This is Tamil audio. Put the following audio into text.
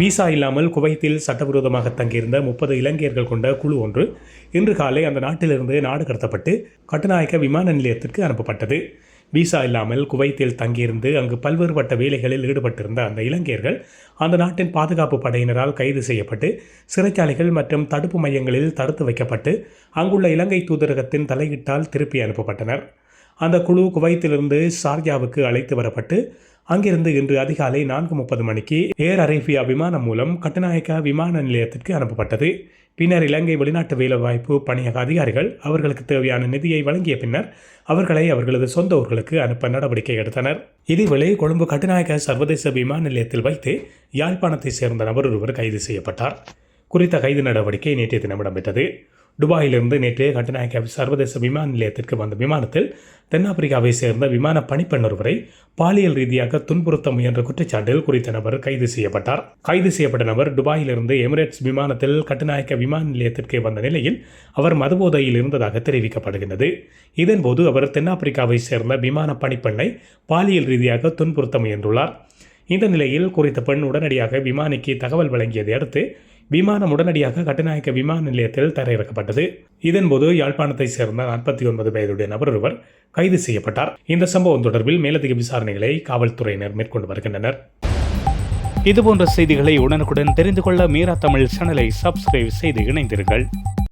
விசா இல்லாமல் குவைத்தில் சட்டவிரோதமாக தங்கியிருந்த முப்பது இலங்கையர்கள் கொண்ட குழு ஒன்று இன்று காலை அந்த நாட்டிலிருந்து நாடு கடத்தப்பட்டு கட்டுநாயக்க விமான நிலையத்திற்கு அனுப்பப்பட்டது. விசா இல்லாமல் குவைத்தில் தங்கியிருந்து அங்கு பல்வேறுபட்ட வேலைகளில் ஈடுபட்டிருந்த அந்த இலங்கையர்கள் அந்த நாட்டின் பாதுகாப்பு படையினரால் கைது செய்யப்பட்டு சிறைச்சாலைகள் மற்றும் தடுப்பு மையங்களில் தடுத்து வைக்கப்பட்டு அங்குள்ள இலங்கை தூதரகத்தின் தலையீட்டால் திருப்பி அனுப்பப்பட்டனர். அந்த குழு குவைத்திலிருந்து ஷார்ஜாவுக்கு அழைத்து வரப்பட்டு அங்கிருந்து இன்று அதிகாலை நான்கு முப்பது மணிக்கு ஏர் அரேபியா விமானம் மூலம் கட்டுநாயக்கா விமான நிலையத்திற்கு அனுப்பப்பட்டது. பின்னர் இலங்கை வெளிநாட்டு வேலைவாய்ப்பு பணியக அதிகாரிகள் அவர்களுக்கு தேவையான நிதியை வழங்கிய பின்னர் அவர்களை அவர்களது சொந்த ஊர்களுக்கு அனுப்ப நடவடிக்கை எடுத்தனர். இதேவேளை கொழும்பு கட்டுநாயக்க சர்வதேச விமான நிலையத்தில் வைத்து யாழ்ப்பாணத்தைச் சேர்ந்த நபர் ஒருவர் கைது செய்யப்பட்டார். குறித்த கைது நடவடிக்கை நேற்றைய தினம் இடம்பெற்றது. துபாயிலிருந்து நேற்று கட்டுநாயக்க சர்வதேச விமான நிலையத்திற்கு வந்த விமானத்தில் தென்னாப்பிரிக்காவை சேர்ந்த விமான பணிப்பெண் ஒருவரை பாலியல் ரீதியாக துன்புறுத்த முயன்ற குற்றச்சாட்டில் குறித்த நபர் கைது செய்யப்பட்டார். கைது செய்யப்பட்ட நபர் துபாயிலிருந்து எமிரேட்ஸ் விமானத்தில் கட்டுநாயக்க விமான நிலையத்திற்கு வந்த நிலையில் அவர் மதுபோதையில் இருந்ததாக தெரிவிக்கப்படுகின்றது. இதன்போது அவர் தென்னாப்பிரிக்காவை சேர்ந்த விமான பணிப்பெண்ணை பாலியல் ரீதியாக துன்புறுத்த முயன்றுள்ளார். இந்த நிலையில் குறித்த பெண் உடனடியாக விமானிக்கு தகவல் வழங்கியதை அடுத்து விமானம் உடனடியாக கட்டுநாயக்க விமான நிலையத்தில் தரையிறக்கப்பட்டது. இதன்போது யாழ்ப்பாணத்தை சேர்ந்த நாற்பத்தி ஒன்பது வயதுடைய நபர் ஒருவர் கைது செய்யப்பட்டார். இந்த சம்பவம் தொடர்பில் மேலதிக விசாரணைகளை காவல்துறையினர் மேற்கொண்டு வருகின்றனர். இதுபோன்ற செய்திகளை உடனுக்குடன் தெரிந்து கொள்ள மீரா தமிழ் சேனலை சப்ஸ்கிரைப் செய்து இணைந்தீர்கள்